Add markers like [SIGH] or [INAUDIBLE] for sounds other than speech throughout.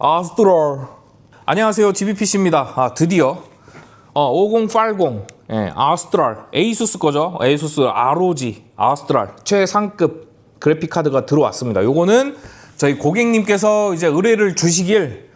아스트랄. 안녕하세요. GBPC입니다. 아, 드디어 어, 5080 예, 아스트랄 에이수스 거죠. 에이수스 ROG 아스트랄 최상급 그래픽 카드가 들어왔습니다. 요거는 저희 고객님께서 이제 의뢰를 주시길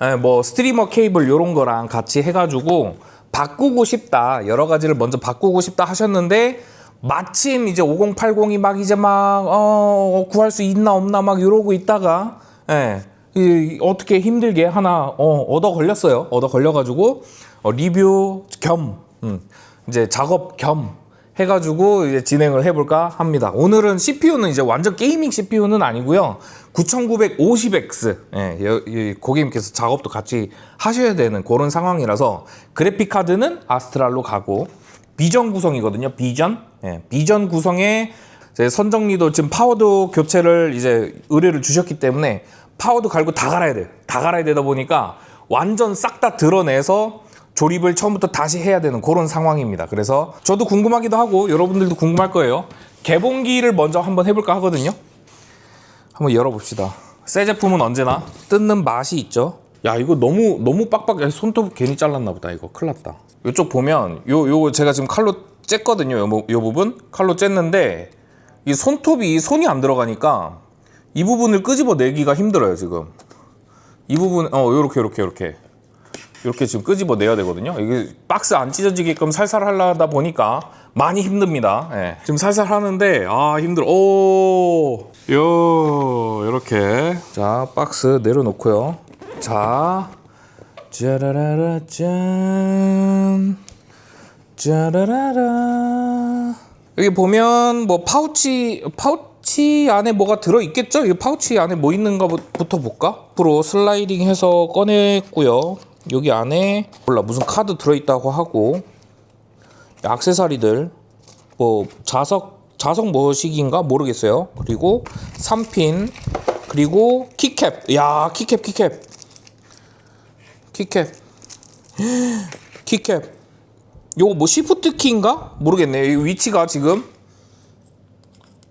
예, 뭐 스트리머 케이블 요런 거랑 같이 해가지고 바꾸고 싶다 여러 가지를 먼저 바꾸고 싶다 하셨는데 마침 이제 5080이 막 이제 막 어, 구할 수 있나 없나 막 이러고 있다가 예, 이, 어떻게 힘들게 하나 어, 얻어 걸렸어요. 얻어 걸려가지고 어, 리뷰 겸 음, 이제 작업 겸 해가지고 이제 진행을 해볼까 합니다. 오늘은 CPU는 이제 완전 게이밍 CPU는 아니고요. 9950X 예, 고객님께서 작업도 같이 하셔야 되는 그런 상황이라서 그래픽 카드는 아스트랄로 가고 비전 구성이거든요. 비전 예, 비전 구성에 선정리도 지금 파워도 교체를 이제 의뢰를 주셨기 때문에 파워도 갈고 다 갈아야 돼. 다 갈아야 되다 보니까 완전 싹 다 드러내서 조립을 처음부터 다시 해야 되는 그런 상황입니다. 그래서 저도 궁금하기도 하고 여러분들도 궁금할 거예요. 개봉기를 먼저 한번 해볼까 하거든요. 한번 열어봅시다. 새 제품은 언제나 뜯는 맛이 있죠. 야 이거 너무 너무 빡빡해. 손톱 괜히 잘랐나 보다. 이거 큰일 났다. 이쪽 보면 요 요거 제가 지금 칼로 쬐거든요. 요, 부- 요 부분 칼로 쬐는데 이 손톱이 손이 안 들어가니까 이 부분을 끄집어 내기가 힘들어요 지금. 이 부분 어 요렇게 요렇게 요렇게 이렇게 지금 끄집어 내야 되거든요. 이게 박스 안 찢어지게끔 살살 하려다 보니까 많이 힘듭니다. 예. 지금 살살 하는데 아 힘들어. 오, 요 이렇게 자 박스 내려놓고요. 자, 짜라라라 짠, 짜라라라. 여기 보면 뭐 파우치 파우 치 안에 뭐가 들어 있겠죠? 이 파우치 안에 뭐 있는가부터 볼까? 앞으로 슬라이딩해서 꺼냈고요. 여기 안에 몰라 무슨 카드 들어 있다고 하고 액세서리들 뭐 자석 자석 뭐식인가 모르겠어요. 그리고 3핀 그리고 키캡. 야 키캡 키캡 키캡 [GASPS] 키캡. 요거 뭐 시프트 키인가 모르겠네. 이 위치가 지금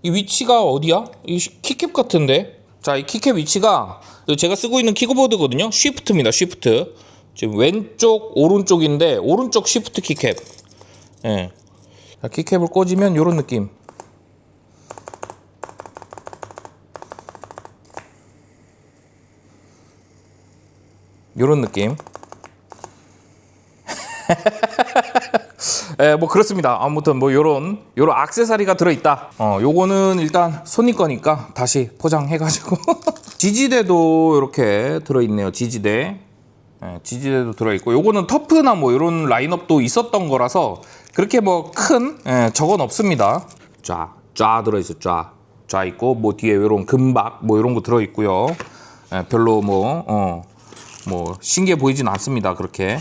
이 위치가 어디야? 이 시- 키캡 같은데. 자, 이 키캡 위치가 제가 쓰고 있는 키보드거든요. 쉬프트입니다. 쉬프트. 지금 왼쪽, 오른쪽인데 오른쪽 쉬프트 키캡. 예. 자, 키캡을 꽂으면 이런 느낌. 이런 느낌. [LAUGHS] 예, 뭐 그렇습니다. 아무튼 뭐 요런 요런 액세서리가 들어 있다. 어, 요거는 일단 손님 거니까 다시 포장해 가지고 [LAUGHS] 지지대도 이렇게 들어 있네요. 지지대. 예, 지지대도 들어 있고 요거는 터프나 뭐 요런 라인업도 있었던 거라서 그렇게 뭐큰 적은 없습니다. 쫙, 쫙 들어 있어. 쫙. 쫙 있고 뭐 뒤에 요런 금박 뭐 요런 거 들어 있고요. 예, 별로 뭐 어, 뭐 신기해 보이진 않습니다. 그렇게.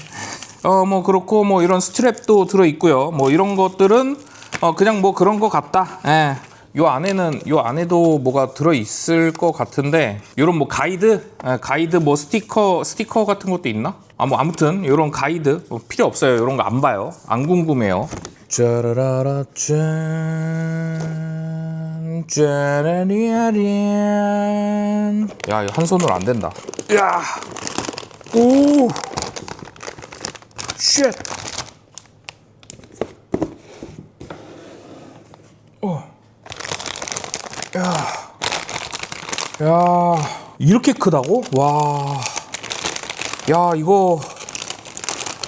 어 뭐 그렇고 뭐 이런 스트랩도 들어 있고요. 뭐 이런 것들은 어 그냥 뭐 그런 것 같다. 예. 요 안에는 요 안에도 뭐가 들어 있을 것 같은데 요런 뭐 가이드 예, 가이드 뭐 스티커 스티커 같은 것도 있나? 아 뭐 아무튼 요런 가이드 뭐 필요 없어요. 요런 거 안 봐요. 안 궁금해요. 짜라라라 짠 짜라리아리안 야 이거 한 손으로 안 된다. 야. 오. 쉣. 어. 야. 야. 이렇게 크다고? 와. 야, 이거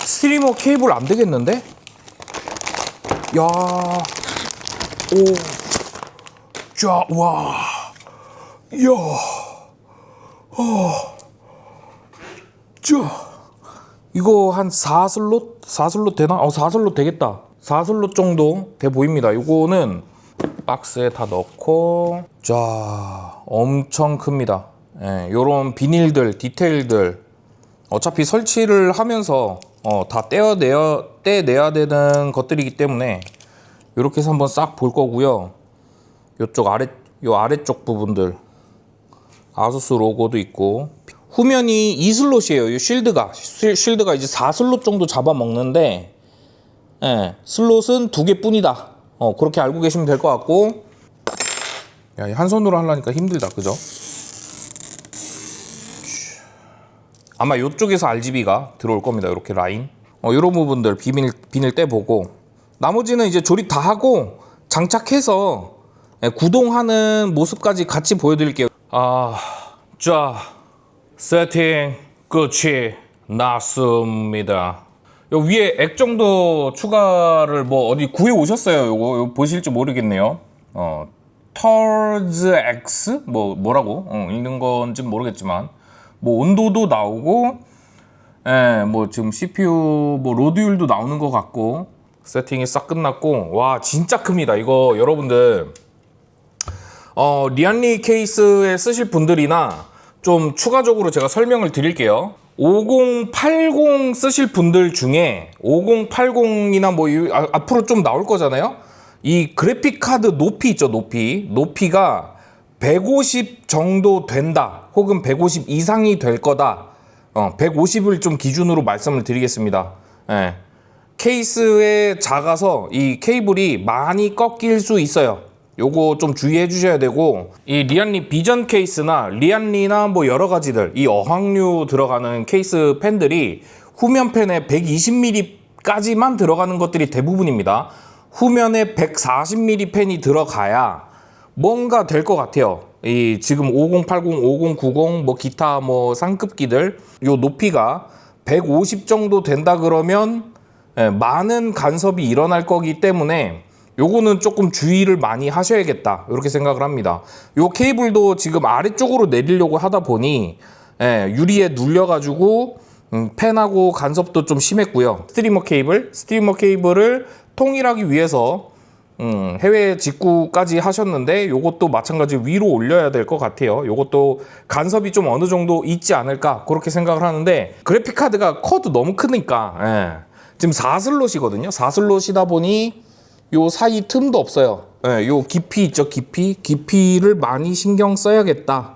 스트리머 케이블 안 되겠는데? 야. 오. 자, 와. 야. 어. 자. 이거 한 4슬롯? 4슬롯 되나? 어, 4슬롯 되겠다. 4슬롯 정도 돼 보입니다. 이거는 박스에 다 넣고 자, 엄청 큽니다. 예, 요런 비닐들, 디테일들 어차피 설치를 하면서 어, 다 떼어내야 떼내야 되는 것들이기 때문에 이렇게 해서 한번 싹 볼 거고요. 요쪽 아래 요 아래쪽 부분들 아수스 로고도 있고 후면이 2슬롯이에요. 이 쉴드가 쉴- 쉴드가 이제 4슬롯 정도 잡아먹는데 예, 슬롯은 두 개뿐이다. 어, 그렇게 알고 계시면 될 것 같고 야, 이한 손으로 하려니까 힘들다. 그죠? 아마 이쪽에서 RGB가 들어올 겁니다. 이렇게 라인. 어, 이런 부분들 비닐 비닐 떼보고 나머지는 이제 조립 다 하고 장착해서 예, 구동하는 모습까지 같이 보여드릴게요. 아, 자 세팅 끝이 났습니다. 요 위에 액 정도 추가를 뭐 어디 구해 오셨어요. 요거, 요거 보실지 모르겠네요. 어, 털즈 X 뭐 뭐라고 어, 읽는 건지 모르겠지만 뭐 온도도 나오고 예, 뭐 지금 CPU 뭐 로드율도 나오는 것 같고 세팅이 싹 끝났고 와 진짜 큽니다. 이거 여러분들 어, 리안리 케이스에 쓰실 분들이나 좀 추가적으로 제가 설명을 드릴게요. 5080 쓰실 분들 중에 5080이나 뭐 이- 아, 앞으로 좀 나올 거잖아요. 이 그래픽 카드 높이 있죠, 높이. 높이가 150 정도 된다. 혹은 150 이상이 될 거다. 어, 150을 좀 기준으로 말씀을 드리겠습니다. 예. 케이스에 작아서 이 케이블이 많이 꺾일 수 있어요. 요거 좀 주의해 주셔야 되고 이 리안리 비전 케이스나 리안리나 뭐 여러 가지들 이 어항류 들어가는 케이스 팬들이 후면 팬에 120mm까지만 들어가는 것들이 대부분입니다. 후면에 140mm 팬이 들어가야 뭔가 될 것 같아요. 이 지금 5080, 5090, 뭐 기타 뭐 상급기들 요 높이가 150 정도 된다 그러면 예, 많은 간섭이 일어날 거기 때문에 요거는 조금 주의를 많이 하셔야겠다 이렇게 생각을 합니다. 요 케이블도 지금 아래쪽으로 내리려고 하다 보니 예, 유리에 눌려가지고 음, 팬하고 간섭도 좀 심했고요. 스트리머 케이블, 스트리머 케이블을 통일하기 위해서 음, 해외 직구까지 하셨는데 요것도 마찬가지 위로 올려야 될 것 같아요. 요것도 간섭이 좀 어느 정도 있지 않을까 그렇게 생각을 하는데 그래픽 카드가 커도 너무 크니까 예. 지금 4슬롯이거든요. 4슬롯이다 보니 요 사이 틈도 없어요. 예, 요 깊이 있죠, 깊이. 깊이를 많이 신경 써야겠다.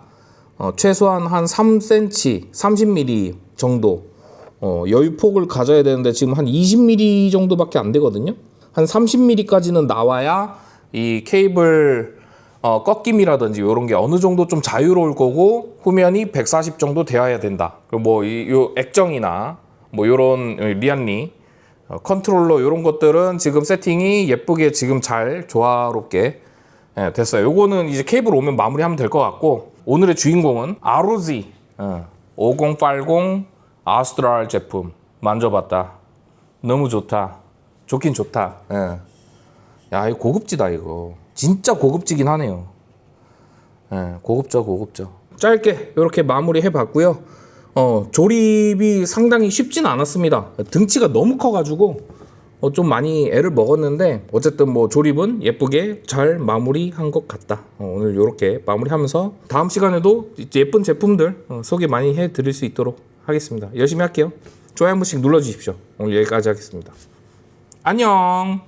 어, 최소한 한 3cm, 30mm 정도 어, 여유폭을 가져야 되는데 지금 한 20mm 정도밖에 안 되거든요. 한 30mm까지는 나와야 이 케이블 어, 꺾임이라든지 이런 게 어느 정도 좀 자유로울 거고 후면이 140 정도 되어야 된다. 그리고 뭐이요 액정이나 뭐 요런 리안리 어, 컨트롤러 이런 것들은 지금 세팅이 예쁘게 지금 잘 조화롭게 예, 됐어요. 요거는 이제 케이블 오면 마무리하면 될 것 같고 오늘의 주인공은 ROG 어, 5080 아스트랄 제품 만져봤다. 너무 좋다. 좋긴 좋다. 예. 야, 이거 고급지다 이거. 진짜 고급지긴 하네요. 예, 고급져 고급져. 짧게 이렇게 마무리 해 봤고요. 어, 조립이 상당히 쉽진 않았습니다. 등치가 너무 커가지고 어, 좀 많이 애를 먹었는데 어쨌든 뭐 조립은 예쁘게 잘 마무리한 것 같다. 어, 오늘 이렇게 마무리하면서 다음 시간에도 예쁜 제품들 어, 소개 많이 해드릴 수 있도록 하겠습니다. 열심히 할게요. 좋아요 한 번씩 눌러주십시오. 오늘 여기까지 하겠습니다. 안녕.